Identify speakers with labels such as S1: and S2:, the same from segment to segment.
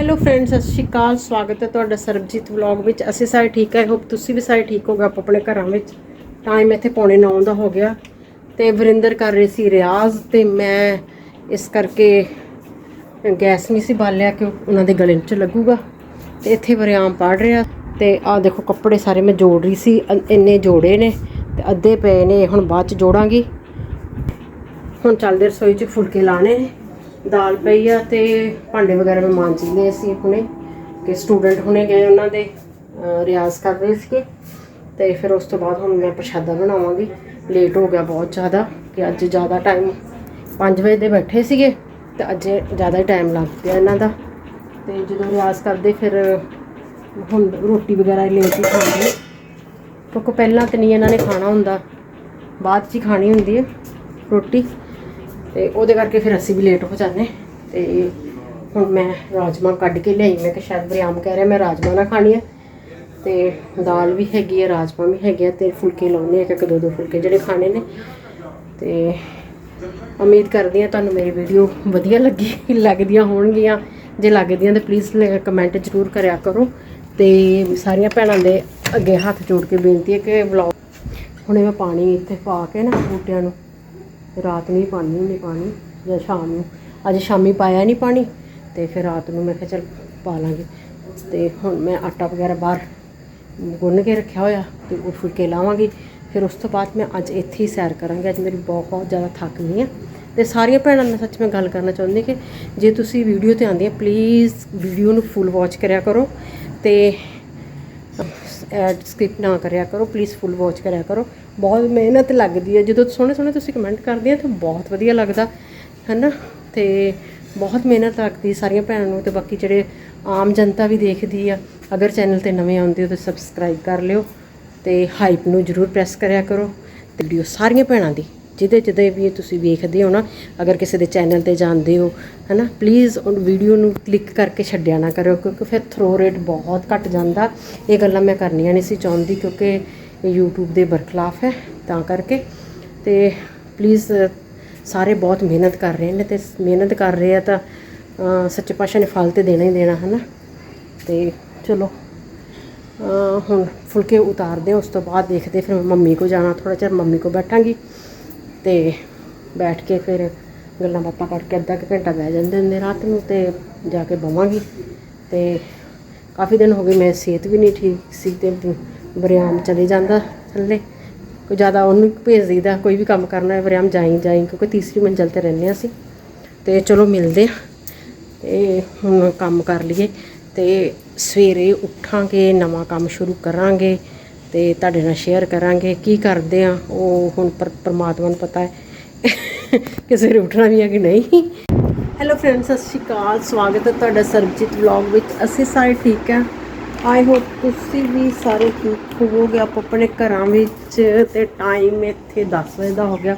S1: Hello friends ਸਤਿ ਸ਼੍ਰੀ ਅਕਾਲ, ਸਵਾਗਤ ਹੈ ਤੁਹਾਡਾ ਸਰਬਜੀਤ ਵਲੌਗ ਵਿੱਚ। ਅਸੀਂ ਸਾਰੇ ਠੀਕ ਹੈ ਹੋਪ ਤੁਸੀਂ ਵੀ ਸਾਰੇ ਠੀਕ ਹੋਗੇ ਆਪੋ ਆਪਣੇ ਘਰਾਂ ਵਿੱਚ। ਟਾਈਮ ਇੱਥੇ ਪੌਣੇ 9 ਦਾ ਹੋ ਗਿਆ ਤੇ ਵਰਿੰਦਰ ਕਰ ਰਹੀ ਸੀ ਰਿਆਜ਼ ਤੇ ਮੈਂ ਇਸ ਕਰਕੇ ਗੈਸ ਨਹੀਂ ਸੀ ਬਾਲਿਆ ਕਿ ਉਹਨਾਂ ਦੇ ਗਲੇ 'ਚ ਲੱਗੂਗਾ। ਤੇ ਇੱਥੇ ਵਰਿਆਮ ਪੜ ਰਿਹਾ ਤੇ ਆਹ ਦੇਖੋ ਕੱਪੜੇ ਸਾਰੇ ਮੈਂ ਜੋੜ ਰਹੀ ਸੀ ਇੰਨੇ ਜੋੜੇ ਨੇ ਤੇ ਅੱਧੇ ਪਏ ਨੇ, ਹੁਣ ਬਾਅਦ ਚ ਜੋੜਾਂਗੀ। ਹੁਣ ਚੱਲਦੇ ਰਸੋਈ 'ਚ ਫੁਲਕੇ ਲਾਣੇ ਨੇ। ਦਾਲ ਪਈ ਆ ਤੇ ਭਾਂਡੇ ਵਗੈਰਾ ਮੈਂ ਮਾਂਜਦੇ ਲਏ ਅਸੀਂ ਹੁਣੇ, ਕਿ ਸਟੂਡੈਂਟ ਹੁਣੇ ਗਏ ਉਹਨਾਂ ਦੇ ਰਿਆਜ਼ ਕਰ ਰਹੇ ਸੀਗੇ। ਤੇ ਫਿਰ ਉਸ ਤੋਂ ਬਾਅਦ ਹੁਣ ਮੈਂ ਪ੍ਰਸ਼ਾਦਾ ਬਣਾਵਾਂਗੀ। ਲੇਟ ਹੋ ਗਿਆ ਬਹੁਤ ਜ਼ਿਆਦਾ, ਕਿ ਅੱਜ ਜ਼ਿਆਦਾ ਟਾਈਮ 5 ਵਜੇ ਦੇ ਬੈਠੇ ਸੀਗੇ, ਤੇ ਅੱਜ ਜ਼ਿਆਦਾ ਹੀ ਟਾਈਮ ਲੱਗ ਗਿਆ ਇਹਨਾਂ ਦਾ। ਤੇ ਜਦੋਂ ਰਿਆਜ਼ ਕਰਦੇ ਫਿਰ ਹੁਣ ਰੋਟੀ ਵਗੈਰਾ ਲੇਟ ਹੀ ਖਾਂਦੇ। ਕਿਉਂਕਿ ਪਹਿਲਾਂ ਤਾਂ ਨਹੀਂ ਇਹਨਾਂ ਨੇ ਖਾਣਾ ਹੁੰਦਾ, ਬਾਅਦ 'ਚ ਹੀ ਖਾਣੀ ਹੁੰਦੀ ਹੈ ਰੋਟੀ। ਤੇ ਉਹਦੇ ਕਰਕੇ ਫਿਰ ਅਸੀਂ ਵੀ ਲੇਟ ਹੋ ਜਾਂਦੇ। ਤੇ ਹੁਣ ਮੈਂ ਰਾਜਮਾ ਕੱਢ ਕੇ ਲਿਆਈ। ਮੈਂ ਕਿ ਸ਼ਾਇਦ ਬਰਿਆਮ ਕਹਿ ਰਿਹਾ ਮੈਂ ਰਾਜਮਾ ਨਾ ਖਾਣੀ ਹੈ ਤੇ ਦਾਲ ਵੀ ਹੈਗੀ ਹੈ ਰਾਜਮਾ ਵੀ ਹੈਗੇ ਆ ਤੇ ਫੁਲਕੇ ਲਾਉਣੇ ਆ, ਇੱਕ ਦੋ ਦੋ ਫੁਲਕੇ ਜਿਹੜੇ ਖਾਣੇ ਨੇ। ਤੇ ਉਮੀਦ ਕਰਦੀ ਹਾਂ ਤੁਹਾਨੂੰ ਮੇਰੀ ਵੀਡੀਓ ਵਧੀਆ ਲੱਗੀ, ਲੱਗਦੀਆਂ ਹੋਣਗੀਆਂ। ਜੇ ਲੱਗਦੀਆਂ ਤਾਂ ਪਲੀਜ਼ ਕਮੈਂਟ ਜ਼ਰੂਰ ਕਰਿਆ ਕਰੋ। ਤੇ ਸਾਰੀਆਂ ਭੈਣਾਂ ਦੇ ਅੱਗੇ ਹੱਥ ਜੋੜ ਕੇ ਬੇਨਤੀ ਹੈ ਕਿ ਵਲੌਗ ਹੁਣੇ ਮੈਂ ਪਾਣੀ ਇੱਥੇ ਪਾ ਕੇ ਨਾ ਬੂਟਿਆਂ ਨੂੰ ਰਾਤ ਨੂੰ ਹੀ ਪਾਉਂਦੀ ਹੁੰਦੀ ਪਾਣੀ ਜਾਂ ਸ਼ਾਮ ਨੂੰ। ਅੱਜ ਸ਼ਾਮੀ ਪਾਇਆ ਨਹੀਂ ਪਾਣੀ ਤੇ ਫਿਰ ਰਾਤ ਨੂੰ ਮੈਂ ਕਿਹਾ ਚਲ ਪਾ ਲਾਂਗੇ। ਤੇ ਹੁਣ ਮੈਂ ਆਟਾ ਵਗੈਰਾ ਬਾਹਰ ਗੁੰਨ ਕੇ ਰੱਖਿਆ ਹੋਇਆ ਤੇ ਉਹ ਫੁਲਕੇ ਲਾਵਾਂਗੀ। ਫਿਰ ਉਸ ਤੋਂ ਬਾਅਦ ਮੈਂ ਅੱਜ ਇੱਥੇ ਹੀ ਸੈਰ ਕਰਾਂਗੀ। ਅੱਜ ਮੇਰੀ ਬਹੁਤ ਜ਼ਿਆਦਾ ਥੱਕ ਗਈ ਆ। ਤੇ ਸਾਰੀਆਂ ਭੈਣਾਂ ਨਾਲ ਸੱਚ ਮੈਂ ਗੱਲ ਕਰਨਾ ਚਾਹੁੰਦੀ ਕਿ ਜੇ ਤੁਸੀਂ ਵੀਡੀਓ ਤੇ ਆਉਂਦੇ ਆ ਪਲੀਜ਼ ਵੀਡੀਓ ਨੂੰ ਫੁੱਲ ਵਾਚ ਕਰਿਆ ਕਰੋ। ਤੇ ਐਡ ਸਕਿਪ ਨਾ ਕਰਿਆ ਕਰੋ ਪਲੀਜ਼ ਫੁੱਲ ਵਾਚ ਕਰਿਆ ਕਰੋ। ਬਹੁਤ ਮਿਹਨਤ ਲੱਗਦੀ ਹੈ। ਜਦੋਂ ਸੋਹਣੇ ਸੋਹਣੇ ਤੁਸੀਂ ਕਮੈਂਟ ਕਰਦੇ ਆ ਤਾਂ ਬਹੁਤ ਵਧੀਆ ਲੱਗਦਾ, ਹੈਨਾ? ਤੇ ਬਹੁਤ ਮਿਹਨਤ ਲੱਗਦੀ ਸਾਰੀਆਂ ਭੈਣਾਂ ਨੂੰ ਤੇ ਬਾਕੀ ਜਿਹੜੇ ਆਮ ਜਨਤਾ ਵੀ ਦੇਖਦੀ ਆ, ਅਗਰ ਚੈਨਲ ਤੇ ਨਵੇਂ ਆਉਂਦੇ ਹੋ ਤਾਂ ਸਬਸਕ੍ਰਾਈਬ ਕਰ ਲਿਓ ਤੇ ਹਾਈਪ ਨੂੰ ਜਰੂਰ ਪ੍ਰੈਸ ਕਰਿਆ ਕਰੋ ਤੇ ਵੀਡੀਓ ਸਾਰੀਆਂ ਭੈਣਾਂ ਦੀ। ਜਿਹਦੇ ਜਿਹਦੇ ਵੀ ਤੁਸੀਂ ਵੇਖਦੇ ਹੋ ਨਾ ਅਗਰ ਕਿਸੇ ਦੇ ਚੈਨਲ ਤੇ ਜਾਂਦੇ ਹੋ ਹਨਾ ਪਲੀਜ਼ ਉਹ ਵੀਡੀਓ ਨੂੰ ਕਲਿੱਕ ਕਰਕੇ ਛੱਡਿਆ ਨਾ ਕਰਿਓ ਕਿਉਂਕਿ ਫਿਰ ਥਰੋ ਰੇਟ ਬਹੁਤ ਘਟ ਜਾਂਦਾ। ਇਹ ਗੱਲਾਂ ਮੈਂ ਕਰਨੀਆਂ ਨਹੀਂ ਸੀ ਚਾਹੁੰਦੀ ਕਿਉਂਕਿ ਇਹ YouTube ਦੇ ਬਰਖਲਾਫ ਹੈ ਤਾਂ ਕਰਕੇ। ਤੇ ਪਲੀਜ਼ ਸਾਰੇ ਬਹੁਤ ਮਿਹਨਤ ਕਰ ਰਹੇ ਨੇ ਤੇ ਮਿਹਨਤ ਕਰ ਰਹੇ ਆ ਤਾਂ ਅਹ, ਸੱਚੇ ਪਾਤਸ਼ਾਹ ਨੇ ਫਲ ਤੇ ਦੇਣਾ ਹੀ ਦੇਣਾ ਹਨਾ। ਤੇ ਚਲੋ ਹੁਣ ਫੁਲਕੇ ਉਤਾਰਦੇ ਉਸ ਤੋਂ ਬਾਅਦ ਦੇਖਦੇ ਫਿਰ ਮੰਮੀ ਕੋ ਜਾਣਾ ਥੋੜਾ ਚਿਰ ਮੰਮੀ ਕੋ ਬੈਠਾਂਗੀ। ਤੇ ਬੈਠ ਕੇ ਫਿਰ ਗੱਲਾਂ ਬਾਤਾਂ ਕਰਕੇ ਅੱਧਾ ਕੁ ਘੰਟਾ ਬਹਿ ਜਾਂਦੇ ਹੁੰਦੇ ਰਾਤ ਨੂੰ ਤੇ ਜਾ ਕੇ ਬਵਾਂਗੀ। ਤੇ ਕਾਫੀ ਦਿਨ ਹੋ ਗਏ ਮੈਂ ਸਿਹਤ ਵੀ ਨਹੀਂ ਠੀਕ ਸੀ ਤੇ ਬਰਿਆਮ ਚਲੇ ਜਾਂਦਾ ਥੱਲੇ। ਕੋਈ ਜ਼ਿਆਦਾ ਉਹਨੂੰ ਭੇਜ ਦਈਦਾ, ਕੋਈ ਵੀ ਕੰਮ ਕਰਨਾ ਹੈ ਬਰਿਆਮ ਜਾਈ ਜਾਈ, ਕਿਉਂਕਿ ਤੀਸਰੀ ਮੰਜ਼ਲ ਤੇ ਰਹਿੰਦੇ ਹਾਂ ਅਸੀਂ। ਤੇ ਚਲੋ ਮਿਲਦੇ ਆ ਤੇ ਹੁਣ ਕੰਮ ਕਰ ਲਈਏ। ਤੇ ਸਵੇਰੇ ਉੱਠਾਂਗੇ, ਨਵਾਂ ਕੰਮ ਸ਼ੁਰੂ ਕਰਾਂਗੇ। ਤੇ ਤੁਹਾਡੇ ਨਾਲ ਸ਼ੇਅਰ ਕਰਾਂਗੇ ਕੀ ਕਰਦੇ ਆ, ਉਹ ਹੁਣ ਪਰਮਾਤਮਾ ਨੂੰ ਪਤਾ ਹੈ। ਕਿ ਸਵੇਰੇ ਉੱਠਣਾ ਵੀ ਹੈ ਕਿ ਨਹੀਂ? ਹੈਲੋ ਫਰੈਂਡਸ ਸਤਿ ਸ਼੍ਰੀ ਅਕਾਲ, ਸਵਾਗਤ ਹੈ ਤੁਹਾਡਾ ਸਰਬਜੀਤ ਵਲੌਗ ਵਿੱਚ। ਅਸੀਂ ਸਾਰੇ ਠੀਕ ਆ। ਆਈ ਹੋਪ ਤੁਸੀਂ ਵੀ ਸਾਰੇ ਠੀਕ ਹੋਵੋਗੇ। ਆਪ ਆਪਣੇ ਘਰਾਂ ਵਿੱਚ ਤੇ ਟਾਈਮ ਇੱਥੇ 10 ਵਜੇ ਦਾ ਹੋ ਗਿਆ।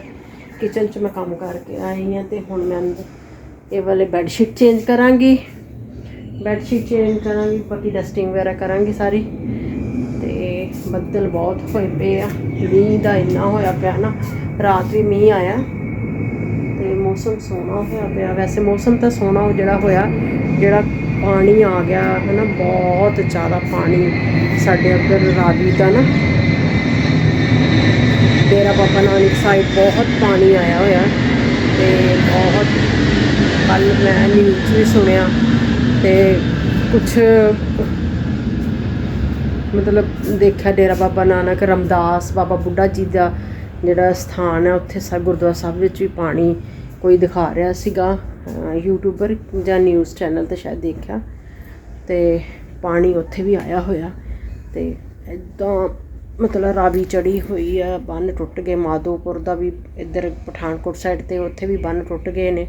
S1: ਕਿਚਨ 'ਚ ਮੈਂ ਕੰਮ ਕਰਕੇ ਆਈ ਹਾਂ ਤੇ ਹੁਣ ਮੈਂ ਇਹ ਵਾਲੇ ਬੈੱਡ ਸ਼ੀਟ ਚੇਂਜ ਕਰਾਂਗੀ। ਬੈੱਡ ਸ਼ੀਟ ਚੇਂਜ ਕਰਾਂਗੀ, ਬਾਕੀ ਡਸਟਿੰਗ ਵਗੈਰਾ ਕਰਾਂਗੀ ਸਾਰੀ। ਬੱਦਲ ਬਹੁਤ ਹੋਏ ਪਏ ਆ। ਮੀਂਹ ਦਾ ਇੰਨਾ ਹੋਇਆ ਪਿਆ ਨਾ, ਰਾਤ ਵੀ ਮੀਂਹ ਆਇਆ ਤੇ ਮੌਸਮ ਸੋਹਣਾ ਹੋਇਆ ਪਿਆ। ਵੈਸੇ ਮੌਸਮ ਤਾਂ ਸੋਹਣਾ ਜਿਹੜਾ ਹੋਇਆ, ਜਿਹੜਾ ਪਾਣੀ ਆ ਗਿਆ ਹੈ ਨਾ ਬਹੁਤ ਜ਼ਿਆਦਾ ਪਾਣੀ ਸਾਡੇ ਉੱਧਰ ਰਾਵੀ ਦਾ ਨਾ। ਡੇਰਾ ਬਾਬਾ ਨਾਨਕ ਸਾਈਡ ਬਹੁਤ ਪਾਣੀ ਆਇਆ ਹੋਇਆ ਤੇ ਬਹੁਤ ਕੱਲ ਮੈਂ ਨਿਊਜ਼ ਵੀ ਸੁਣਿਆ ਤੇ ਕੁਝ ਮਤਲਬ ਦੇਖਿਆ ਡੇਰਾ ਬਾਬਾ ਨਾਨਕ, ਰਮਦਾਸ, ਬਾਬਾ ਬੁੱਢਾ ਜੀ ਦਾ ਜਿਹੜਾ ਸਥਾਨ ਹੈ, ਉੱਥੇ ਸਾ, ਗੁਰਦੁਆਰਾ ਸਾਹਿਬ ਵਿੱਚ ਵੀ ਪਾਣੀ ਕੋਈ ਦਿਖਾ ਰਿਹਾ ਸੀਗਾ। ਯੂਟਿਊਬਰ ਜਾਂ ਨਿਊਜ਼ ਚੈਨਲ ਤੇ ਸ਼ਾਇਦ ਦੇਖਿਆ। ਤੇ ਪਾਣੀ ਉੱਥੇ ਵੀ ਆਇਆ ਹੋਇਆ। ਤੇ ਇਦਾਂ ਮਤਲਬ ਰਾਵੀ ਚੜੀ ਹੋਈ ਆ, ਬੰਨ ਟੁੱਟ ਗਏ। ਮਾਧੋਪੁਰ ਦਾ ਵੀ ਇੱਧਰ ਪਠਾਨਕੋਟ ਸਾਈਡ ਤੇ ਉੱਥੇ ਵੀ ਬੰਨ ਟੁੱਟ ਗਏ ਨੇ।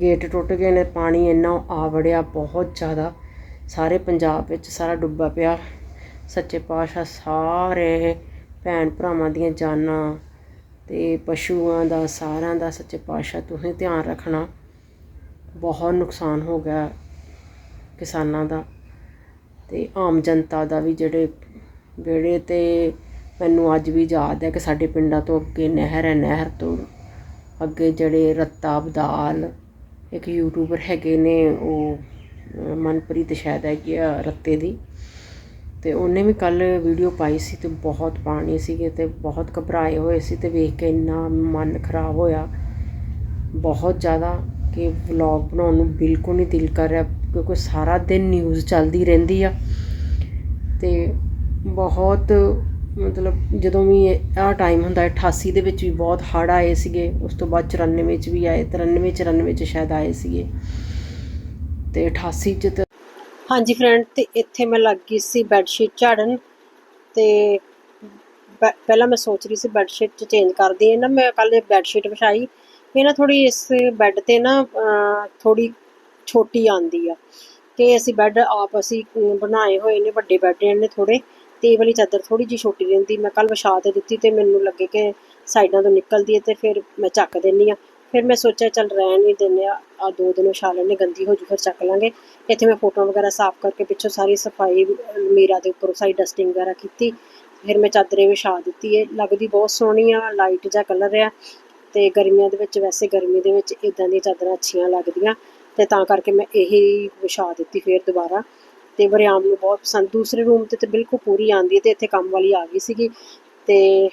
S1: ਗੇਟ ਟੁੱਟ ਗਏ ਨੇ। ਪਾਣੀ ਇੰਨਾ ਆ ਵੜਿਆ ਬਹੁਤ ਜ਼ਿਆਦਾ। ਸਾਰੇ ਪੰਜਾਬ ਵਿੱਚ ਸਾਰਾ ਡੁੱਬਾ ਪਿਆ। ਸੱਚੇ ਪਾਤਸ਼ਾਹ ਸਾਰੇ ਭੈਣ ਭਰਾਵਾਂ ਦੀਆਂ ਜਾਨਾਂ ਤੇ ਪਸ਼ੂਆਂ ਦਾ, ਸਾਰਿਆਂ ਦਾ ਸੱਚੇ ਪਾਤਸ਼ਾਹ ਤੁਸੀਂ ਧਿਆਨ ਰੱਖਣਾ। ਬਹੁਤ ਨੁਕਸਾਨ ਹੋ ਗਿਆ ਕਿਸਾਨਾਂ ਦਾ ਤੇ ਆਮ ਜਨਤਾ ਦਾ ਵੀ ਜਿਹੜੇ ਵਿਹੜੇ ਤੇ ਮੈਨੂੰ ਅੱਜ ਵੀ ਯਾਦ ਹੈ ਕਿ ਸਾਡੇ ਪਿੰਡਾਂ ਤੋਂ ਅੱਗੇ ਨਹਿਰ ਹੈ, ਨਹਿਰ ਤੋਂ ਅੱਗੇ ਜਿਹੜੇ ਰੱਤਾ ਬਦਾਲ ਇੱਕ ਯੂਟਿਊਬਰ ਹੈਗੇ ਨੇ, ਉਹ
S2: ਮਨਪ੍ਰੀਤ ਸ਼ਾਇਦ ਹੈਗੀ ਆ ਰੱਤੇ ਦੀ। ਅਤੇ ਉਹਨੇ ਵੀ ਕੱਲ੍ਹ ਵੀਡੀਓ ਪਾਈ ਸੀ ਅਤੇ ਬਹੁਤ ਪਾਣੀ ਸੀਗੇ ਅਤੇ ਬਹੁਤ ਘਬਰਾਏ ਹੋਏ ਸੀ ਅਤੇ ਵੇਖ ਕੇ ਇੰਨਾ ਮਨ ਖਰਾਬ ਹੋਇਆ। ਬਹੁਤ ਜ਼ਿਆਦਾ ਕਿ ਵਲੋਗ ਬਣਾਉਣ ਨੂੰ ਬਿਲਕੁਲ ਨਹੀਂ ਦਿਲ ਕਰ ਰਿਹਾ ਕਿਉਂਕਿ ਸਾਰਾ ਦਿਨ ਨਿਊਜ਼ ਚੱਲਦੀ ਰਹਿੰਦੀ ਆ। ਅਤੇ ਬਹੁਤ ਮਤਲਬ ਜਦੋਂ ਵੀ ਆਹ ਟਾਈਮ ਹੁੰਦਾ ਹੈ 88 ਦੇ ਵਿੱਚ ਵੀ ਬਹੁਤ ਹੜ੍ਹ ਆਏ ਸੀਗੇ, ਉਸ ਤੋਂ ਬਾਅਦ 94 ਵਿੱਚ ਵੀ ਆਏ 93 94 ਚ ਸ਼ਾਇਦ ਆਏ ਸੀਗੇ। ਤੇ 88 ਚ ਤਾਂ ਹਾਂਜੀ ਫਰੈਂਡ ਤੇ ਇੱਥੇ ਮੈਂ ਲੱਗ ਗਈ ਸੀ ਬੈੱਡ ਸ਼ੀਟ ਝਾੜਨ ਤੇ ਪਹਿਲਾਂ ਮੈਂ ਸੋਚ ਰਹੀ ਸੀ ਬੈੱਡ ਸ਼ੀਟ ਚ ਚੇਂਜ ਕਰਦੀ ਹਾਂ ਨਾ, ਮੈਂ ਕੱਲ ਇਹ ਬੈੱਡ ਸ਼ੀਟ ਵਿਛਾਈ। ਇਹ ਨਾ ਥੋੜੀ ਇਸ ਬੈੱਡ ਤੇ ਨਾ ਥੋੜੀ ਛੋਟੀ ਆਂਦੀ ਆ। ਤੇ ਅਸੀਂ ਬੈੱਡ ਆਪ ਅਸੀਂ ਬਣਾਏ ਹੋਏ ਨੇ, ਵੱਡੇ ਬੈੱਡ ਨੇ ਥੋੜੇ ਤੇ ਇਹ ਵਾਲੀ ਚਾਦਰ ਥੋੜੀ ਜਿਹੀ ਛੋਟੀ ਰਹਿੰਦੀ। ਮੈਂ ਕੱਲ ਵਿਛਾ ਤੇ ਦਿੱਤੀ ਤੇ ਮੈਨੂੰ ਲੱਗੇ ਕਿ ਸਾਈਡਾਂ ਤੋਂ ਨਿਕਲਦੀ ਹੈ ਤੇ ਫਿਰ ਮੈਂ ਚੱਕ ਦਿੰਨੀ ਆ ਫਿਰ ਮੈਂ ਸੋਚਿਆ ਚੱਲ ਰਹਿਣ ਹੀ ਦਿੰਦੇ ਆ ਆ ਦੋ ਦਿਨ ਵਿਛਾ ਲੈਣੇ ਗੰਦੀ ਹੋ ਜੂ, ਫਿਰ ਚੱਕ ਲਾਂਗੇ। ਇੱਥੇ ਮੈਂ ਫੋਟੋਆਂ ਵਗੈਰਾ ਸਾਫ਼ ਕਰਕੇ ਪਿੱਛੋਂ ਸਾਰੀ ਸਫ਼ਾਈ ਮੀਰਾ ਦੇ ਉੱਪਰੋਂ ਸਾਰੀ ਡਸਟਿੰਗ ਵਗੈਰਾ ਕੀਤੀ। ਫਿਰ ਮੈਂ ਚਾਦਰੇ ਵਿਛਾ ਦਿੱਤੀ ਹੈ ਲੱਗਦੀ ਬਹੁਤ ਸੋਹਣੀ ਆ ਲਾਈਟ ਜਿਹਾ ਕਲਰ ਆ। ਤੇ ਗਰਮੀਆਂ ਦੇ ਵਿੱਚ ਵੈਸੇ ਗਰਮੀ ਦੇ ਵਿੱਚ ਇਦਾਂ ਦੀਆਂ ਚਾਦਰਾਂ ਅੱਛੀਆਂ ਲੱਗਦੀਆਂ। ਤੇ ਤਾਂ ਕਰਕੇ ਮੈਂ ਇਹੀ ਵਿਛਾ ਦਿੱਤੀ ਫਿਰ ਦੁਬਾਰਾ। ਤੇ ਵਰਿਆਮ ਨੂੰ ਬਹੁਤ ਪਸੰਦ। ਦੂਸਰੇ ਰੂਮ ਤੇ ਤੇ ਬਿਲਕੁਲ ਪੂਰੀ ਆਂਦੀ ਹੈ ਤੇ ਇੱਥੇ ਕੰਮ ਵਾਲੀ ਆ ਗਈ ਸੀਗੀ। ਤੇ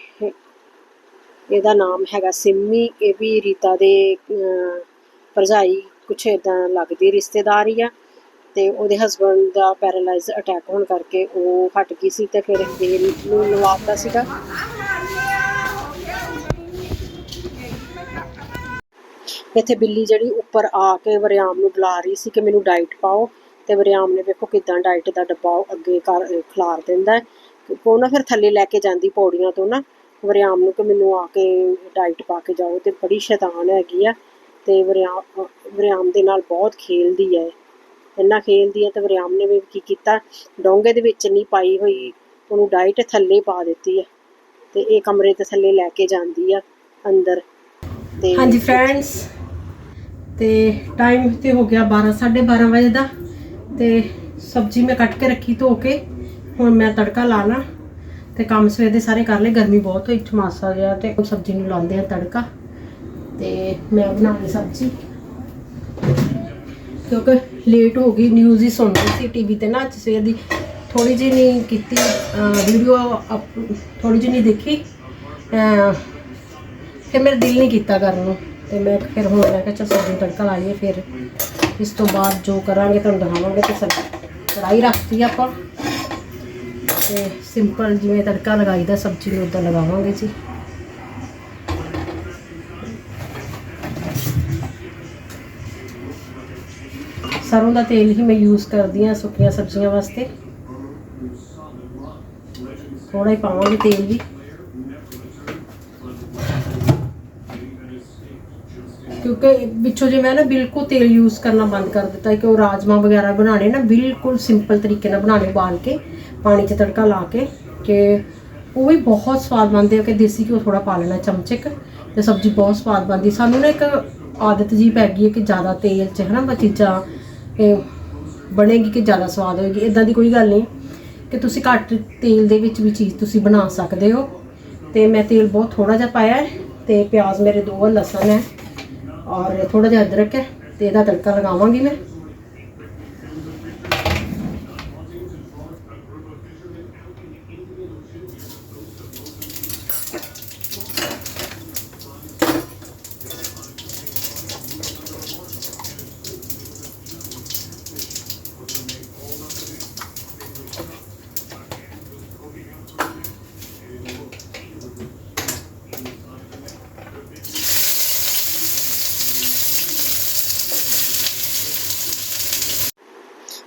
S2: ਇਹਦਾ ਨਾਮ ਹੈਗਾ ਸਿੰਮੀ ਇਹ ਵੀ ਰੀਤਾ ਦੇ ਅਹ, ਭਰਜਾਈ ਕੁਛ ਇਦਾਂ ਲੱਗਦੀ ਰਿਸ਼ਤੇਦਾਰ ਹੀ ਆ। ਤੇ ਉਹਦੇ ਹਸਬੰਡ ਦਾ ਪੈਰਾਲਾਈਜ਼ ਅਟੈਕ ਹੋਣ ਕਰਕੇ ਉਹ ਹਟ ਗਈ ਸੀ ਤੇ ਫਿਰ ਇਹ ਨੂੰ ਲਵਾਤਾ ਸੀਗਾ। ਇੱਥੇ ਬਿੱਲੀ ਜਿਹੜੀ ਉੱਪਰ ਆ ਕੇ ਵਰਿਆਮ ਨੂੰ ਬੁਲਾ ਰਹੀ ਸੀ ਕਿ ਮੈਨੂੰ ਡਾਈਟ ਪਾਓ ਤੇ ਵਰਿਆਮ ਨੇ ਵੇਖੋ ਕਿਦਾਂ ਡਾਈਟ ਦਾ ਡੱਬਾ ਉਹ ਅੱਗੇ ਕਰ ਖਿਲਾਰ ਦਿੰਦਾ ਉਹ ਨਾ ਫਿਰ ਥੱਲੇ ਲੈ ਕੇ ਜਾਂਦੀ ਪੌੜੀਆਂ ਤੋਂ ਨਾ। ਵਰਿਆਮ ਨੂੰ ਕਿ ਮੈਨੂੰ ਆ ਕੇ ਡਾਈਟ ਪਾ ਕੇ ਜਾਓ ਤੇ ਬੜੀ ਸ਼ੈਤਾਨ ਹੈਗੀ ਆ ਤੇ ਵਰਿਆਮ ਵਰਿਆਮ ਦੇ ਨਾਲ ਬਹੁਤ ਖੇਲਦੀ ਹੈ ਇੰਨਾ ਖੇਲਦੀ ਹੈ ਤੇ ਵਰਿਆਮ ਨੇ ਵੀ ਕੀ ਕੀਤਾ? ਡੋਂਗੇ ਦੇ ਵਿੱਚ ਨਹੀਂ ਪਾਈ ਹੋਈ, ਉਹਨੂੰ ਡਾਈਟ ਥੱਲੇ ਪਾ ਦਿੱਤੀ ਹੈ ਤੇ ਇਹ ਕਮਰੇ ਦੇ ਥੱਲੇ ਲੈ ਕੇ ਜਾਂਦੀ ਆ ਅੰਦਰ ਤੇ ਹਾਂਜੀ ਫਰੈਂਡਸ ਤੇ ਟਾਈਮ ਤੇ ਹੋ ਗਿਆ 12 12:30 ਵਜੇ ਦਾ ਤੇ ਸਬਜ਼ੀ ਮੈਂ ਕੱਟ ਕੇ ਰੱਖੀ ਧੋ ਕੇ, ਹੁਣ ਮੈਂ ਤੜਕਾ ਲਾਣਾ ਤੇ ਕੰਮ ਸਵੇਰ ਦੇ ਸਾਰੇ ਕਰ ਲਏ, ਗਰਮੀ ਬਹੁਤ ਹੋਈ ਮਾਸਾ ਗਿਆ ਤੇ ਹੁਣ ਸਬਜ਼ੀ ਨੂੰ ਲਾਉਂਦੇ ਆ ਤੜਕਾ ਤੇ ਮੈਂ ਬਣਾਉਣੀ ਸਬਜ਼ੀ। ਕਿਉਂਕਿ ਲੇਟ ਹੋ ਗਈ ਨਿਊਜ਼ ਹੀ ਸੁਣ ਰਹੀ ਸੀ ਟੀਵੀ ਤੇ ਨਾ, ਅੱਜ ਸਵੇਰ ਦੀ ਥੋੜੀ ਜਿਹੀ ਨਹੀਂ ਕੀਤੀ ਵੀਡੀਓ ਥੋੜੀ ਜਿਹੀ ਨਹੀਂ ਦੇਖੀ ਫਿਰ ਮੇਰਾ ਦਿਲ ਨਹੀਂ ਕੀਤਾ ਕਰਨ ਨੂੰ ਤੇ ਮੈਂ ਫਿਰ ਹੁਣ ਮੈਂ ਕਿਹਾ ਚੱਲ ਸਬਜ਼ੀ ਨੂੰ ਤੜਕਾ ਲਾ ਲਈਏ, ਫਿਰ ਇਸ ਤੋਂ ਬਾਅਦ ਜੋ ਕਰਾਂਗੇ, ਤੁਹਾਨੂੰ ਦਿਖਾਵਾਂਗੇ ਤੇ ਸਬ ਕੜਾਈ ਰੱਖਤੀ ਆ ਆਪਾਂ। ਤੇ ਸਿੰਪਲ ਜਿਵੇਂ ਤੜਕਾ ਲਗਾਈਦਾ, ਸਬਜ਼ੀ ਨੂੰ ਉਦਾਂ ਲਗਾਵਾਂਗੇ ਜੀ। ਸਰੋਂ ਦਾ ਤੇਲ ਹੀ ਮੈਂ ਯੂਜ਼ ਕਰਦੀ ਹਾਂ ਸੁੱਕੀਆਂ ਸਬਜ਼ੀਆਂ ਵਾਸਤੇ। ਥੋੜਾ ਹੀ ਪਾਵਾਂਗੇ ਤੇਲ ਵੀ। ਕਿਉਂਕਿ ਵਿੱਚੋਂ ਜੇ ਮੈਂ ਨਾ ਬਿਲਕੁਲ ਤੇਲ ਯੂਜ਼ ਕਰਨਾ ਬੰਦ ਕਰ ਦਿੱਤਾ ਕਿ ਉਹ ਰਾਜਮਾ ਵਗੈਰਾ ਬਣਾਣੇ ਨਾ, ਬਿਲਕੁਲ ਸਿੰਪਲ ਤਰੀਕੇ ਨਾਲ ਬਣਾਣੇ ਉਬਾਲ ਕੇ। ਪਾਣੀ 'ਚ ਤੜਕਾ ਲਾ ਕੇ ਕਿ ਉਹ ਵੀ ਬਹੁਤ ਸਵਾਦ ਬਣਦੇ ਆ ਕਿ ਦੇਸੀ ਘਿਓ ਥੋੜਾ ਪਾ ਲੈਣਾ ਚਮਚੇ ਕੁ ਤੇ ਸਬਜ਼ੀ ਬਹੁਤ ਸਵਾਦ ਬਣਦੀ। ਸਾਨੂੰ ਨਾ ਇੱਕ ਆਦਤ ਜੀ ਪੈ ਗਈ ਹੈ ਕਿ ਜ਼ਿਆਦਾ ਤੇਲ 'ਚ, ਹਨਾ, ਬ ਚੀਜ਼ਾਂ ਬਣੇਗੀ ਕਿ ਜ਼ਿਆਦਾ ਸਵਾਦ ਹੋਏਗੀ। ਇਦਾਂ ਦੀ ਕੋਈ ਗੱਲ ਨਹੀਂ ਕਿ ਤੁਸੀਂ ਘੱਟ ਤੇਲ ਦੇ ਵਿੱਚ ਵੀ ਚੀਜ਼ ਤੁਸੀਂ ਬਣਾ ਸਕਦੇ ਹੋ। ਤੇ ਮੈਂ ਤੇਲ ਬਹੁਤ ਥੋੜਾ ਜਿਹਾ ਪਾਇਆ ਹੈ ਤੇ ਪਿਆਜ਼ ਮੇਰੇ ਦੋ ਲਸਣ ਹੈ ਔਰ ਥੋੜਾ ਜਿਹਾ ਅਦਰਕ ਹੈ ਤੇ ਇਹਦਾ ਤੜਕਾ ਲਗਾਵਾਂਗੀ ਮੈਂ।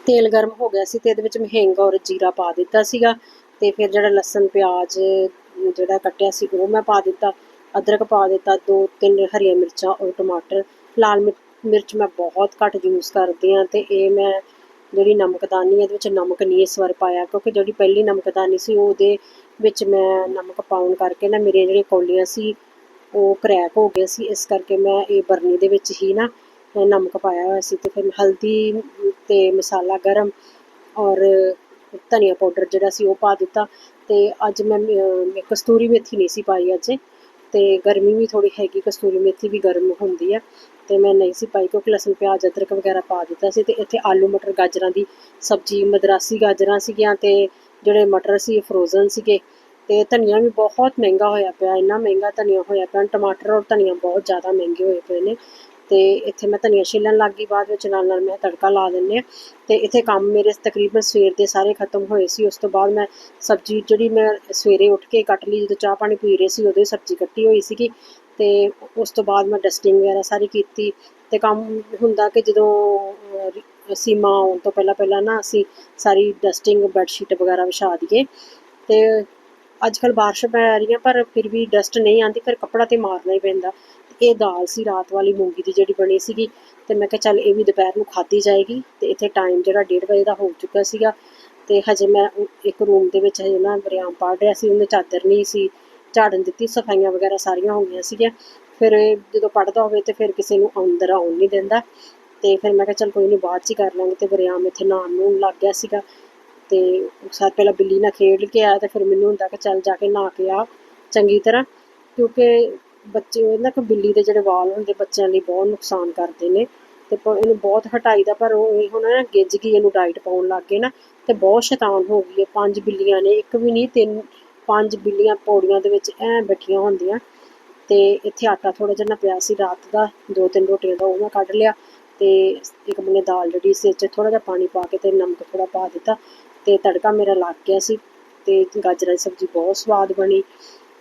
S2: ਤੇਲ ਗਰਮ ਹੋ ਗਿਆ ਸੀ ਤੇ ਇਹਦੇ ਵਿੱਚ ਮੈਂ ਹਿੰਗ ਔਰ ਜੀਰਾ ਪਾ ਦਿੱਤਾ ਸੀਗਾ ਤੇ ਫਿਰ ਜਿਹੜਾ ਲਸਣ, ਪਿਆਜ਼ ਜਿਹੜਾ ਕੱਟਿਆ ਸੀ ਉਹ ਮੈਂ ਪਾ ਦਿੱਤਾ, ਅਦਰਕ ਪਾ ਦਿੱਤਾ, ਦੋ ਤਿੰਨ ਹਰੀਆਂ ਮਿਰਚਾਂ ਔਰ ਟਮਾਟਰ, ਲਾਲ ਮਿਰ- ਮਿਰਚ ਮੈਂ ਬਹੁਤ ਘੱਟ ਯੂਜ਼ ਕਰਦੀ ਹਾਂ ਤੇ ਇਹ ਮੈਂ ਜਿਹੜੀ ਨਮਕਦਾਨੀ ਇਹਦੇ ਵਿੱਚ ਨਮਕ ਨਹੀਂ ਇਸ ਵਾਰ ਪਾਇਆ ਕਿਉਂਕਿ ਜਿਹੜੀ ਪਹਿਲੀ ਨਮਕਦਾਨੀ ਸੀ ਉਹਦੇ ਵਿੱਚ ਮੈਂ ਨਮਕ ਪਾਉਣ ਕਰਕੇ ਨਾ ਮੇਰੀਆਂ ਜਿਹੜੀਆਂ ਕੌਲੀਆਂ ਸੀ ਉਹ ਕਰੈਕ ਹੋ ਗਏ ਸੀ, ਇਸ ਕਰਕੇ ਮੈਂ ਇਹ ਬਰਨੀ ਦੇ ਵਿੱਚ ਹੀ ਨਾ ਨਮਕ ਪਾਇਆ ਹੋਇਆ ਸੀ ਤੇ ਫਿਰ ਹਲਦੀ ਤੇ ਮਸਾਲਾ ਗਰਮ ਔਰ ਧਨੀਆ ਪਾਊਡਰ ਜਿਹੜਾ ਸੀ ਉਹ ਪਾ ਦਿੱਤਾ ਤੇ ਅੱਜ ਮੈਂ ਕਸਤੂਰੀ ਮੇਥੀ ਨਹੀਂ ਸੀ ਪਾਈ ਅੱਜ ਤੇ ਗਰਮੀ ਵੀ ਥੋੜੀ ਹੈਗੀ, ਕਸਤੂਰੀ ਮੇਥੀ ਵੀ ਗਰਮ ਹੁੰਦੀ ਆ ਤੇ ਮੈਂ ਨਹੀਂ ਸੀ ਪਾਈ ਕਿਉਂਕਿ ਲਸਣ, ਪਿਆਜ਼, ਅਦਰਕ ਵਗੈਰਾ ਪਾ ਦਿੱਤਾ ਸੀ ਤੇ ਇੱਥੇ ਆਲੂ ਮਟਰ ਗਾਜਰਾਂ ਦੀ ਸਬਜ਼ੀ, ਮਦਰਾਸੀ ਗਾਜਰਾਂ ਸੀਗੀਆਂ ਤੇ ਜਿਹੜੇ ਮਟਰ ਸੀ ਫਰੋਜ਼ਨ ਸੀਗੇ ਤੇ ਧਨੀਆ ਵੀ ਬਹੁਤ ਮਹਿੰਗਾ ਹੋਇਆ ਪਿਆ, ਇੰਨਾ ਮਹਿੰਗਾ ਧਨੀਆ ਹੋਇਆ ਪਿਆ, ਟਮਾਟਰ ਔਰ ਧਨੀਆ ਬਹੁਤ ਜ਼ਿਆਦਾ ਮਹਿੰਗੇ ਹੋਏ ਪਏ ਨੇ ਤੇ ਇੱਥੇ ਮੈਂ ਧਨੀਆ ਛਿੱਲਣ ਲੱਗ ਗਈ ਬਾਅਦ ਵਿੱਚ ਨਾਲ ਨਾਲ ਮੈਂ ਤੜਕਾ ਲਾ ਦਿੰਨੇ ਆ ਤੇ ਇੱਥੇ ਕੰਮ ਮੇਰੇ ਤਕਰੀਬਨ ਸਵੇਰ ਦੇ ਸਾਰੇ ਖਤਮ ਹੋਏ ਸੀ ਉਸ ਤੋਂ ਬਾਅਦ ਮੈਂ ਸਬਜ਼ੀ ਜਿਹੜੀ ਮੈਂ ਸਵੇਰੇ ਉੱਠ ਕੇ ਕੱਟ ਲਈ ਜਦੋਂ ਚਾਹ ਪਾਣੀ ਪੀ ਰਹੇ ਸੀ ਉਦੋਂ ਹੀ ਸਬਜ਼ੀ ਕੱਟੀ ਹੋਈ ਸੀਗੀ। ਤੇ ਉਸ ਤੋਂ ਬਾਅਦ ਮੈਂ ਡਸਟਿੰਗ ਵਗੈਰਾ ਸਾਰੀ ਕੀਤੀ। ਤੇ ਕੰਮ ਹੁੰਦਾ ਕਿ ਜਦੋਂ ਅਹ, ਸੀਮਾ ਆਉਣ ਤੋਂ ਪਹਿਲਾਂ ਪਹਿਲਾਂ ਨਾ ਅਸੀਂ ਸਾਰੀ ਡਸਟਿੰਗ ਬੈੱਡ ਸ਼ੀਟ ਵਗੈਰਾ ਵਿਛਾ ਦਈਏ। ਤੇ ਅੱਜ ਕੱਲ ਬਾਰਿਸ਼ ਪੈ ਰਹੀਆਂ ਪਰ ਫਿਰ ਵੀ ਡਸਟ ਨਹੀਂ ਆਂਦੀ ਫਿਰ ਕੱਪੜਾ ਤੇ ਮਾਰਨਾ ਹੀ ਪੈਂਦਾ। ਇਹ ਦਾਲ ਸੀ, ਰਾਤ ਵਾਲੀ ਮੂੰਗੀ ਦੀ ਜਿਹੜੀ ਬਣੀ ਸੀਗੀ ਤੇ ਮੈਂ ਕਿਹਾ ਚੱਲ ਇਹ ਵੀ ਦੁਪਹਿਰ ਨੂੰ ਖਾਧੀ ਜਾਏਗੀ ਤੇ ਇੱਥੇ ਟਾਈਮ ਜਿਹੜਾ 1:30 ਵਜੇ ਦਾ ਹੋ ਚੁੱਕਾ ਸੀਗਾ ਤੇ ਹਜੇ ਮੈਂ ਇੱਕ ਰੂਮ ਦੇ ਵਿੱਚ ਹਜੇ ਨਾ ਵਰਿਆਮ ਪੜ ਰਿਹਾ ਸੀ, ਉਹਨੇ ਚਾਦਰ ਨਹੀਂ ਸੀ, ਝਾੜਨ ਦਿੱਤੀ, ਸਫਾਈਆਂ ਵਗੈਰਾ ਸਾਰੀਆਂ ਹੋ ਗਈਆਂ ਸੀਗੀਆਂ। ਫਿਰ ਜਦੋਂ ਪੜਦਾ ਹੋਵੇ ਤੇ ਫਿਰ ਕਿਸੇ ਨੂੰ ਅੰਦਰ ਆਉਣ ਨਹੀਂ ਦਿੰਦਾ ਤੇ ਫਿਰ ਮੈਂ ਕਿਹਾ ਚੱਲ ਕੋਈ ਨਹੀਂ ਬਾਅਦ ਚ ਹੀ ਕਰ ਲਾਂਗੇ ਤੇ ਵਰਿਆਮ ਇੱਥੇ ਨਹਾਉਣ ਨੂੰ ਲੱਗ ਗਿਆ ਸੀਗਾ। ਤੇ ਸਾਰ ਪਹਿਲਾਂ ਬਿੱਲੀ ਨਾਲ ਖੇਡ ਕੇ ਆਇਆ ਤੇ ਫਿਰ ਮੈਨੂੰ ਹੁੰਦਾ ਕਿ ਚੱਲ ਜਾ ਕੇ ਨਹਾ ਕੇ ਆ, ਚੰਗੀ ਤਰ੍ਹਾਂ। ਕਿਉਂਕਿ ਬੱਚੇ ਉਹਨਾਂ ਕਿ ਬਿੱਲੀ ਦੇ ਜਿਹੜੇ ਵਾਲ ਹੁੰਦੇ ਬੱਚਿਆਂ ਲਈ ਬਹੁਤ ਨੁਕਸਾਨ ਕਰਦੇ ਨੇ ਤੇ ਇਹਨੂੰ ਬਹੁਤ ਹਟਾਈ ਦਾ ਪਰ ਉਹ ਇਹ ਹੁਣ ਨਾ ਗਿੱਜ ਗਈ ਇਹਨੂੰ ਡਾਈਟ ਪਾਉਣ ਲੱਗ ਗਏ ਨਾ ਤੇ ਬਹੁਤ ਸ਼ੈਤਾਨ ਹੋ ਗਈ ਹੈ ਪੰਜ ਬਿੱਲੀਆਂ ਨੇ ਇੱਕ ਵੀ ਨਹੀਂ ਤਿੰਨ ਪੰਜ ਬਿੱਲੀਆਂ ਪੌੜੀਆਂ ਦੇ ਵਿੱਚ ਐ ਬੈਠੀਆਂ ਹੁੰਦੀਆਂ ਤੇ ਇੱਥੇ ਆਟਾ ਥੋੜਾ ਜਿਹਾ ਨਾ ਪਿਆ ਸੀ ਰਾਤ ਦਾ ਦੋ ਤਿੰਨ ਰੋਟੀਆਂ ਦਾ ਉਹ ਮੈਂ ਕੱਢ ਲਿਆ ਤੇ ਇੱਕ ਮੈਨੇ ਦਾਲ ਜਿਹੜੀ ਸੀ ਚ ਥੋੜਾ ਜਿਹਾ ਪਾਣੀ ਪਾ ਕੇ ਤੇ ਨਮਕ ਥੋੜਾ ਪਾ ਦਿੱਤਾ ਤੇ ਤੜਕਾ ਮੇਰਾ ਲੱਗ ਗਿਆ ਸੀ ਤੇ ਗਾਜਰਾਂ ਦੀ ਸਬਜ਼ੀ ਬਹੁਤ ਸਵਾਦ ਬਣੀ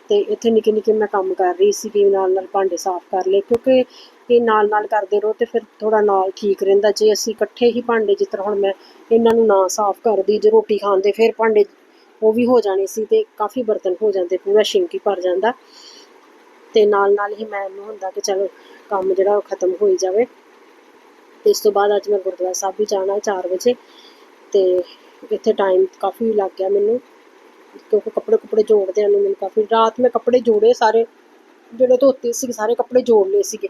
S2: ਤੇ ਇੱਥੇ ਨਿੱਕੇ ਨਿੱਕੇ ਮੈਂ ਕੰਮ ਕਰ ਰਹੀ ਸੀ ਕਿ ਨਾਲ ਨਾਲ ਭਾਂਡੇ ਸਾਫ਼ ਕਰ ਲਏ, ਕਿਉਂਕਿ ਇਹ ਨਾਲ ਨਾਲ ਕਰਦੇ ਰਹੋ ਤੇ ਫਿਰ ਥੋੜਾ ਨਾਲ ਠੀਕ ਰਹਿੰਦਾ। ਜੇ ਅਸੀਂ ਇਕੱਠੇ ਹੀ ਭਾਂਡੇ ਜਿਸ ਤਰ੍ਹਾਂ ਹੁਣ ਮੈਂ ਇਹਨਾਂ ਨੂੰ ਨਾ ਸਾਫ਼ ਕਰਦੀ, ਜੇ ਰੋਟੀ ਖਾਂਦੇ ਫਿਰ ਭਾਂਡੇ ਉਹ ਵੀ ਹੋ ਜਾਣੇ ਸੀ ਤੇ ਕਾਫੀ ਬਰਤਨ ਹੋ ਜਾਂਦੇ, ਪੂਰਾ ਸ਼ਿੰਕੀ ਭਰ ਜਾਂਦਾ। ਤੇ ਨਾਲ ਨਾਲ ਹੀ ਮੈਨੂੰ ਹੁੰਦਾ ਕਿ ਚਲੋ ਕੰਮ ਜਿਹੜਾ ਉਹ ਖਤਮ ਹੋਈ ਜਾਵੇ। ਤੇ ਇਸ ਤੋਂ ਬਾਅਦ ਅੱਜ ਮੈਂ ਗੁਰਦੁਆਰਾ ਸਾਹਿਬ ਵੀ ਜਾਣਾ ਹੈ 4 ਵਜੇ ਤੇ ਇੱਥੇ ਟਾਈਮ ਕਾਫੀ ਲੱਗ ਗਿਆ ਮੈਨੂੰ। ਕਿਉਂਕਿ ਕੱਪੜੇ ਕੁਪੜੇ ਜੋੜਦਿਆਂ ਨੂੰ ਮੈਨੂੰ ਕਾਫੀ। ਰਾਤ ਮੈਂ ਕੱਪੜੇ ਜੋੜੇ ਸਾਰੇ, ਜਿਹੜੇ ਧੋਤੇ ਸੀ, ਸਾਰੇ ਕੱਪੜੇ ਜੋੜ ਲਏ ਸੀਗੇ।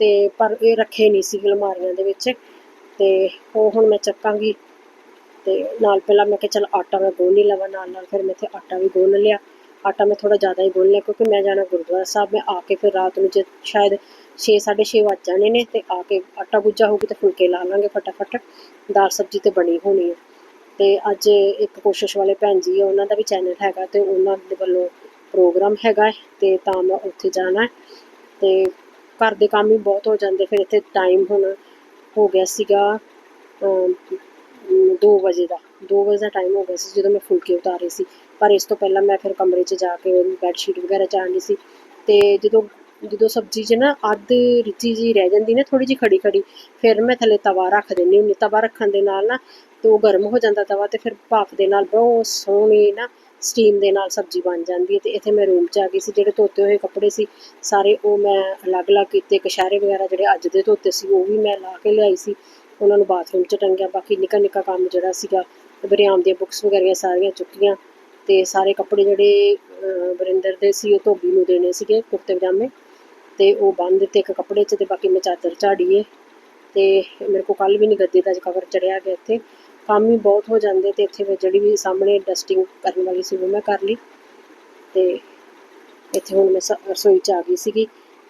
S2: ਤੇ ਪਰ ਇਹ ਰੱਖੇ ਨਹੀਂ ਸੀਗੇ ਅਲਮਾਰੀਆਂ ਦੇ ਵਿੱਚ। ਤੇ ਉਹ ਹੁਣ ਮੈਂ ਚੱਕਾਂਗੀ। ਤੇ ਨਾਲ ਪਹਿਲਾਂ ਮੈਂ ਕਿਹਾ ਚਲ ਆਟਾ ਮੈਂ ਗੁੰਨ ਹੀ ਲਵਾਂ ਨਾਲ ਨਾਲ, ਫਿਰ ਮੈਂ ਇੱਥੇ ਆਟਾ ਵੀ ਗੁੰਨ ਲਿਆ। ਆਟਾ ਮੈਂ ਥੋੜਾ ਜ਼ਿਆਦਾ ਹੀ ਗੁੰਨ ਲਿਆ, ਕਿਉਂਕਿ ਮੈਂ ਜਾਣਾ ਗੁਰਦੁਆਰਾ ਸਾਹਿਬ, ਮੈਂ ਆ ਕੇ ਫਿਰ ਰਾਤ ਨੂੰ ਜੇ ਸ਼ਾਇਦ 6 6:30 ਵੱਜ ਜਾਣੇ ਨੇ ਤੇ ਆ ਕੇ ਆਟਾ ਗੁੱਜਾ ਹੋਊਗੀ ਤੇ ਫੁਲਕੇ ਲਾ ਲਾਂਗੇ ਫਟਾਫਟ। ਦਾਲ ਸਬਜ਼ੀ ਤੇ ਬਣੀ ਹੋਣੀ ਹੈ ਤੇ ਅੱਜ ਇੱਕ ਕੋਸ਼ਿਸ਼ ਵਾਲੇ ਭੈਣ ਜੀ ਉਹਨਾਂ ਦਾ ਵੀ ਚੈਨਲ ਹੈਗਾ ਤੇ ਉਹਨਾਂ ਦੇ ਵੱਲੋਂ ਪ੍ਰੋਗਰਾਮ ਹੈਗਾ ਤੇ ਤਾਂ ਮੈਂ ਉੱਥੇ ਜਾਣਾ ਤੇ ਘਰ ਦੇ ਕੰਮ ਵੀ ਬਹੁਤ ਹੋ ਜਾਂਦੇ, ਫਿਰ ਇੱਥੇ ਟਾਈਮ ਹੁਣ ਹੋ ਗਿਆ ਸੀਗਾ 2 ਵਜੇ ਦਾ 2 ਵਜੇ ਦਾ ਟਾਈਮ ਹੋ ਗਿਆ ਸੀ ਜਦੋਂ ਮੈਂ ਫੁਲਕੇ ਉਤਾਰੇ ਸੀ। ਪਰ ਇਸ ਤੋਂ ਪਹਿਲਾਂ ਮੈਂ ਫਿਰ ਕਮਰੇ 'ਚ ਜਾ ਕੇ ਬੈੱਡ ਸ਼ੀਟ ਵਗੈਰਾ ਚਾੜਨੀ ਸੀ ਤੇ ਜਦੋਂ ਜਦੋਂ ਸਬਜ਼ੀ 'ਚ ਨਾ ਅੱਧ ਰਿੱਚੀ ਜੀ ਰਹਿ ਜਾਂਦੀ ਨਾ ਥੋੜੀ ਜਿਹੀ ਖੜੀ ਖੜੀ ਫਿਰ ਮੈਂ ਥੱਲੇ ਤਵਾ ਰੱਖ ਦਿੰਦੀ ਹੁੰਦੀ ਤਵਾ ਰੱਖਣ ਦੇ ਨਾਲ ਨਾ ਤੇ ਉਹ ਗਰਮ ਹੋ ਜਾਂਦਾ ਤਵਾ ਤੇ ਫਿਰ ਭਾਫ ਦੇ ਨਾਲ ਬਹੁਤ ਸੋਹਣੀ ਨਾ ਸਟੀਮ ਦੇ ਨਾਲ ਸਬਜ਼ੀ ਬਣ ਜਾਂਦੀ ਹੈ ਤੇ ਇੱਥੇ ਮੈਂ ਰੂਮ 'ਚ ਆ ਗਈ ਸੀ ਜਿਹੜੇ ਧੋਤੇ ਹੋਏ ਕੱਪੜੇ ਸੀ ਸਾਰੇ ਉਹ ਮੈਂ ਅਲੱਗ-ਅਲੱਗ ਕੀਤੇ ਕਸ਼ਾਰੇ ਵਗੈਰਾ ਜਿਹੜੇ ਅੱਜ ਦੇ ਧੋਤੇ ਸੀ ਉਹ ਵੀ ਮੈਂ ਲਾ ਕੇ ਲਿਆਈ ਸੀ ਉਹਨਾਂ ਨੂੰ ਬਾਥਰੂਮ 'ਚ ਟੰਗਿਆ ਬਾਕੀ ਨਿੱਕਾ ਨਿੱਕਾ ਕੰਮ ਜਿਹੜਾ ਸੀਗਾ ਬਰਿਆਮ ਦੀਆਂ ਬੁੱਕਸ ਵਗੈਰਾ ਸਾਰੀਆਂ ਚੁੱਕੀਆਂ ਤੇ ਸਾਰੇ ਕੱਪੜੇ ਜਿਹੜੇ ਅਹ, ਵਰਿੰਦਰ ਦੇ ਸੀ ਉਹ ਧੋਬੀ ਨੂੰ ਦੇਣੇ ਸੀਗੇ ਕੁੜਤੇ ਪਜਾਮੇ ਤੇ ਉਹ ਬੰਨ ਦਿੱਤੇ ਇੱਕ ਕੱਪੜੇ 'ਚ ਤੇ ਬਾਕੀ ਮੈਂ ਚਾਦਰ ਝਾੜੀਏ ਤੇ ਮੇਰੇ ਕੋ ਕੱਲ ਵੀ ਨਹੀਂ ਗੱਦੇ ਦਾ ਕਵਰ ਚੜਿਆ ਗਿਆ ਇੱਥੇ। ਕੰਮ ਹੀ ਬਹੁਤ ਹੋ ਜਾਂਦੇ ਤੇ ਇੱਥੇ ਮੈਂ ਜਿਹੜੀ ਵੀ ਸਾਹਮਣੇ ਡਸਟਿੰਗ ਕਰਨ ਵਾਲੀ ਸੀ ਉਹ ਮੈਂ ਕਰ ਲਈ ਤੇ ਇੱਥੇ ਹੁਣ ਮੈਂ ਰਸੋਈ 'ਚ ਆ ਗਈ ਸੀਗੀ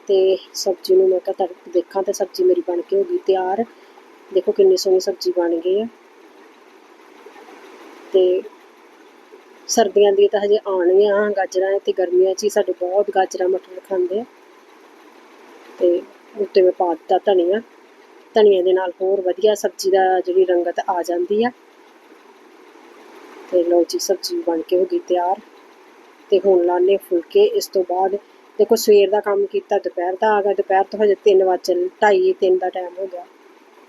S2: ਤੇ ਸਬਜ਼ੀ ਨੂੰ ਮੈਂ ਕਿਹਾ ਤੜਕ ਦੇਖਾਂ ਤੇ ਸਬਜ਼ੀ ਮੇਰੀ ਬਣ ਕੇ ਹੋ ਗਈ ਤਿਆਰ। ਦੇਖੋ ਕਿੰਨੀ ਸੋਹਣੀ ਸਬਜ਼ੀ ਬਣ ਗਈ ਆ। ਤੇ ਸਰਦੀਆਂ ਦੀ ਤਾਂ ਹਜੇ ਆਉਣੀਆਂ ਗਾਜਰਾਂ ਤੇ ਗਰਮੀਆਂ 'ਚ ਹੀ ਸਾਡੇ ਬਹੁਤ ਗਾਜਰਾਂ ਮਟਰ ਖਾਂਦੇ ਆ। ਤੇ ਉੱਤੇ ਮੈਂ ਪਾ ਦਿੱਤਾ ਧਨੀਆ। ਧਨੀਆ ਦੇ ਨਾਲ ਹੋਰ ਵਧੀਆ ਸਬਜ਼ੀ ਦਾ ਜਿਹੜੀ ਰੰਗਤ ਆ ਜਾਂਦੀ ਆ। ਤੇ ਲਓ ਜੀ, ਸਬਜ਼ੀ ਬਣ ਕੇ ਹੋ ਗਈ ਤਿਆਰ। ਤੇ ਹੁਣ ਲਾਣੇ ਫੁਲਕੇ। ਇਸ ਤੋਂ ਬਾਅਦ ਦੇਖੋ, ਸਵੇਰ ਦਾ ਕੰਮ ਕੀਤਾ, ਦੁਪਹਿਰ ਦਾ ਆ ਗਿਆ। ਦੁਪਹਿਰ ਤੋਂ ਹਜੇ 3 ਵਜੇ 2:30 3 ਦਾ ਟਾਈਮ ਹੋ ਗਿਆ।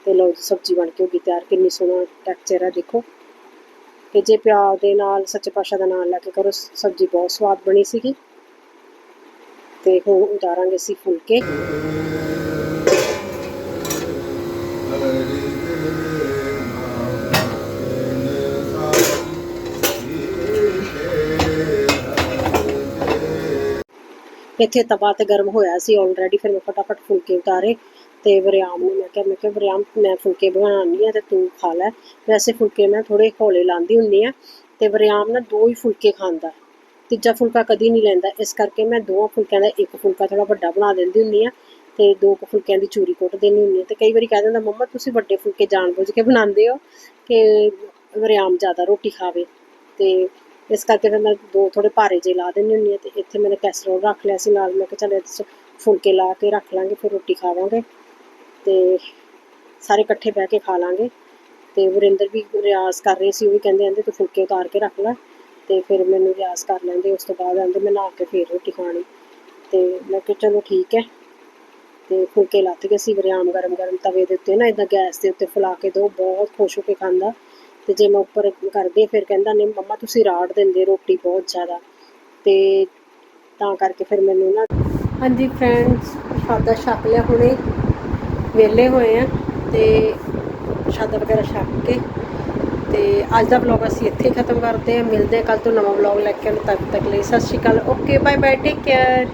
S2: ਤੇ ਲਓ ਜੀ, ਸਬਜ਼ੀ ਬਣ ਕੇ ਹੋ ਗਈ ਤਿਆਰ। ਕਿੰਨੀ ਸੋਹਣਾ ਟੈਕਸਚਰ ਹੈ ਦੇਖੋ। ਤੇ ਜੇ ਪਿਆਜ਼ ਦੇ ਨਾਲ, ਸੱਚੇ ਪਾਤਸ਼ਾਹ ਦਾ ਨਾਮ ਲੈ ਕੇ ਕਰੋ, ਸਬਜ਼ੀ ਬਹੁਤ ਸਵਾਦ ਬਣੀ ਸੀਗੀ। ਤੇ ਹੁਣ ਉਤਾਰਾਂਗੇ ਅਸੀਂ ਫੁਲਕੇ। ਇੱਥੇ ਤਵਾ ਤੇ ਗਰਮ ਹੋਇਆ ਸੀ ਆਲਰੇਡੀ ਫਿਰ ਮੈਂ ਫਟਾਫਟ ਫੁਲਕੇ ਉਤਾਰੇ ਤੇ ਵਰਿਆਮ ਨੂੰ ਮੈਂ ਕਿਹਾ ਮੈਂ ਕਿਹਾ, ਵਰਿਆਮ, ਮੈਂ ਫੁਲਕੇ ਬਣਾਉਣੀ ਆ ਤੇ ਤੂੰ ਖਾ ਲੈ। ਵੈਸੇ ਫੁਲਕੇ ਮੈਂ ਥੋੜੇ ਹੌਲੇ ਲਾਉਂਦੀ ਹੁੰਦੀ ਆ ਤੇ ਵਰਿਆਮ ਨਾ ਦੋ ਹੀ ਫੁਲਕੇ ਖਾਂਦਾ। ਤੀਜਾ ਫੁਲਕਾ ਕਦੀ ਨਹੀਂ ਲੈਂਦਾ। ਇਸ ਕਰਕੇ ਮੈਂ ਦੋਵਾਂ ਫੁਲਕਿਆਂ ਦਾ ਇੱਕ ਫੁਲਕਾ ਥੋੜਾ ਵੱਡਾ ਬਣਾ ਦਿੰਦੀ ਹੁੰਦੀ ਆ ਤੇ ਦੋ ਫੁਲਕਿਆਂ ਦੀ ਚੂਰੀ ਕੁੱਟ ਦੇਣੀ ਹੁੰਦੀ ਹੈ ਤੇ ਕਈ ਵਾਰੀ ਕਹਿ ਦਿੰਦਾ, ਮੰਮਾ, ਤੁਸੀਂ ਵੱਡੇ ਫੁਲਕੇ ਜਾਣਬੁੱਝ ਕੇ ਬਣਾਉਂਦੇ ਹੋ ਕਿ ਵਰਿਆਮ ਜ਼ਿਆਦਾ ਰੋਟੀ ਖਾਵੇ? ਤੇ ਇਸ ਕਰਕੇ ਫਿਰ ਮੈਂ ਦੋ ਥੋੜੇ ਭਾਰੇ ਜੇ ਲਾ ਦਿੰਦੀ ਹੁੰਦੀ ਹਾਂ ਤੇ ਇੱਥੇ ਮੈंने ਕੈਸਰੋਲ ਰੱਖ ਲਿਆ ਸੀ, ਨਾਲ ਮੈਂ ਕਿਹਾ ਚੱਲ ਇਹਦੇ 'ਚ ਫੁਲਕੇ ਲਾ ਕੇ ਰੱਖ ਲਾਂਗੇ, ਫਿਰ ਰੋਟੀ ਖਾਵਾਂਗੇ ਤੇ ਸਾਰੇ ਇਕੱਠੇ ਬਹਿ ਕੇ ਖਾ ਲਾਂਗੇ ਤੇ ਵਰਿੰਦਰ ਵੀ ਰਿਆਜ਼ ਕਰ ਰਹੇ ਸੀ, ਉਹ ਵੀ ਕਹਿੰਦੇ ਕਹਿੰਦੇ ਤੂੰ ਫੁਲਕੇ ਉਤਾਰ ਕੇ ਰੱਖ ਲੈ ਤੇ ਫਿਰ ਮੈਨੂੰ ਰਿਆਜ਼ ਕਰ ਲੈਂਦੇ, ਉਸ ਤੋਂ ਬਾਅਦ ਆਂਦੇ ਮੈਂ ਨਹਾ ਕੇ ਫੇਰ ਰੋਟੀ ਖਾਣੀ ਤੇ ਮੈਂ ਕਿਹਾ ਚਲੋ ਠੀਕ ਹੈ ਤੇ ਫੁਲਕੇ ਲੱਥ ਗਏ ਸੀ ਵਰਿਆਮ ਗਰਮ ਗਰਮ ਤਵੇ ਦੇ ਉੱਤੇ ਨਾ ਇਦਾਂ ਗੈਸ ਦੇ ਉੱਤੇ ਫੁਲਾ ਕੇ ਦੋ, ਬਹੁਤ ਖੁਸ਼ ਹੋ ਕੇ ਖਾਂਦਾ ਤੇ ਜੇ ਮੈਂ ਉੱਪਰ ਕਰਦੀ ਫਿਰ ਕਹਿੰਦਾ, ਨਹੀਂ ਮੰਮਾ, ਤੁਸੀਂ ਰਾੜ ਦਿੰਦੇ ਰੋਟੀ ਬਹੁਤ ਜ਼ਿਆਦਾ। ਤੇ ਤਾਂ ਕਰਕੇ ਫਿਰ ਮੈਨੂੰ ਨਾ ਹਾਂਜੀ ਫਰੈਂਡਸ ਪ੍ਰਸ਼ਾਦਾ ਛਕ ਲਿਆ ਹੁਣੇ। ਵਿਹਲੇ ਹੋਏ ਆ ਤੇ ਪ੍ਰਸ਼ਾਦਾ ਵਗੈਰਾ ਛਕ ਕੇ। ਤੇ ਅੱਜ ਦਾ ਵਲੌਗ ਅਸੀਂ ਇੱਥੇ ਖਤਮ ਕਰਦੇ ਹਾਂ। ਮਿਲਦੇ ਹਾਂ ਕੱਲ ਤੋਂ ਨਵਾਂ ਵਲੌਗ ਲੈ ਕੇ। ਆਉਣ ਤੱਕ ਤੱਕ ਲਈ ਸਤਿ ਸ਼੍ਰੀ ਅਕਾਲ। Okay bye bye take care